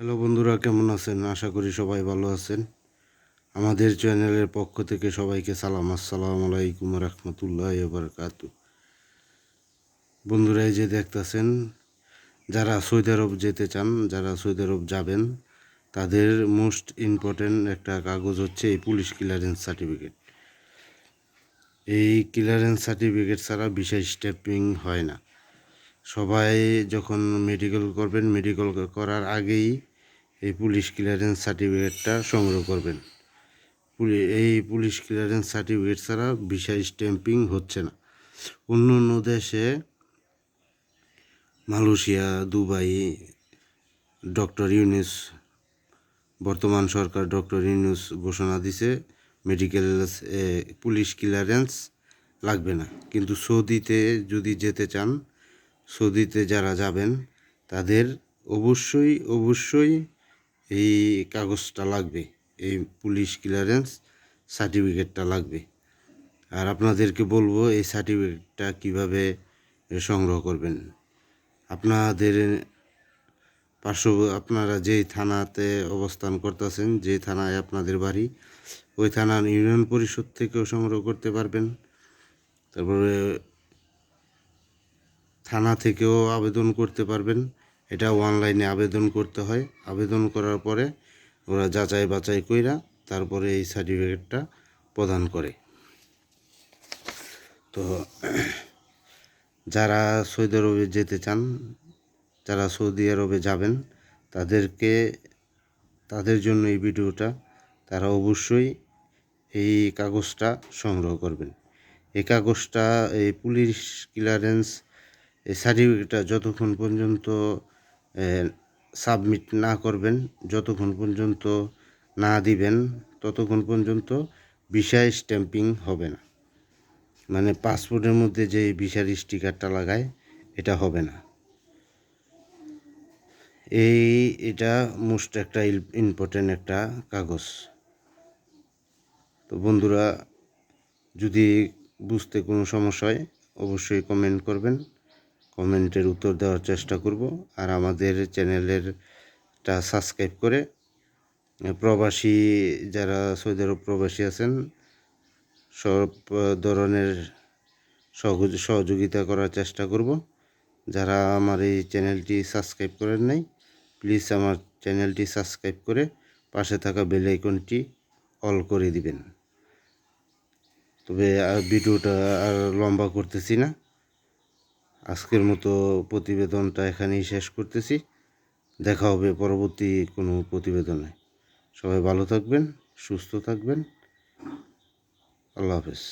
Hello বন্ধুরা, কেমন আছেন? আশা করি সবাই ভালো আছেন। আমাদের চ্যানেলের পক্ষ থেকে সবাইকে সালাম। আসসালামু আলাইকুম রহমতুল্লাহ বারকাতু। বন্ধুরা, এই যে দেখতেছেন, যারা সৌদি আরব যেতে চান, যারা সৌদি আরব যাবেন, তাদের মোস্ট ইম্পর্টেন্ট একটা কাগজ হচ্ছে এই পুলিশ ক্লিয়ারেন্স সার্টিফিকেট এই ক্লিয়ারেন্স সার্টিফিকেট ছাড়া বিশেষ স্টেপিং হয় না। সবাই যখন মেডিকেল করবেন মেডিকেল করার আগেই এই পুলিশ ক্লিয়ারেন্স সার্টিফিকেটটা সংগ্রহ করবেন। এই পুলিশ ক্লিয়ারেন্স সার্টিফিকেট ছাড়া ভিসা স্ট্যাম্পিং হচ্ছে না। অন্য অন্য দেশে মালয়েশিয়া, দুবাই, ডক্টর ইউনিস, বর্তমান সরকার ডক্টর ইউনুস ঘোষণা দিছে মেডিকেল পুলিশ ক্লিয়ারেন্স লাগবে না। কিন্তু সৌদিতে যদি যেতে চান, সৌদিতে যারা যাবেন, তাদের অবশ্যই অবশ্যই এই কাগজটা লাগবে, এই পুলিশ ক্লিয়ারেন্স সার্টিফিকেটটা লাগবে। আর আপনাদেরকে বলব, এই সার্টিফিকেটটা কীভাবে সংগ্রহ করবেন। আপনাদের পার্শ্ব, আপনারা যেই থানাতে অবস্থান করতেছেন যে থানায় আপনাদের বাড়ি, ওই থানার ইউনিয়ন পরিষদ থেকেও সংগ্রহ করতে পারবেন। তারপরে থানা থেকেও আবেদন করতে পারবেন। এটা অনলাইনে আবেদন করতে হয়। আবেদন করার পরে ওরা যাচাই বাছাই কইরা তারপরে এই সার্টিফিকেটটা প্রদান করে। তো যারা সৌদি আরবে যেতে চান, যারা সৌদি আরবে যাবেন, তাদেরকে, তাদের জন্য এই ভিডিওটা তারা অবশ্যই এই কাগজটা সংগ্রহ করবেন। এই কাগজটা, এই পুলিশ ক্লিয়ারেন্স এই সার্টিফিকেটটা যতক্ষণ পর্যন্ত সাবমিট না করবেন, যতক্ষণ পর্যন্ত না দিবেন, ততক্ষণ পর্যন্ত ভিসা স্ট্যাম্পিং হবে না। মানে পাসপোর্টের মধ্যে যে ভিসার স্টিকারটা লাগায়, এটা হবে না। এই, এটা মোস্ট একটা ইম্পর্টেন্ট একটা কাগজ। তো বন্ধুরা, যদি বুঝতে কোনো সমস্যা হয়, অবশ্যই কমেন্ট করবেন। কমেন্টের উত্তর দেওয়ার চেষ্টা করব আর আমাদের চ্যানেলেরটা সাবস্ক্রাইব করে প্রবাসী যারা সৌদি আরব প্রবাসী আছেন, সব ধরনের সহযোগ- সহযোগিতা করার চেষ্টা করব। যারা আমার এই চ্যানেলটি সাবস্ক্রাইব করেন নাই, প্লিজ আমার চ্যানেলটি সাবস্ক্রাইব করে পাশে থাকা বেল আইকনটি অল করে দিবেন। তবে ভিডিওটা আর লম্বা করতেছি না। আজকের মতো প্রতিবেদনটা এখানেই শেষ করতেছি। দেখা হবে পরবর্তী কোনো প্রতিবেদনে। সবাই ভালো থাকবেন, সুস্থ থাকবেন। আল্লাহ হাফেজ।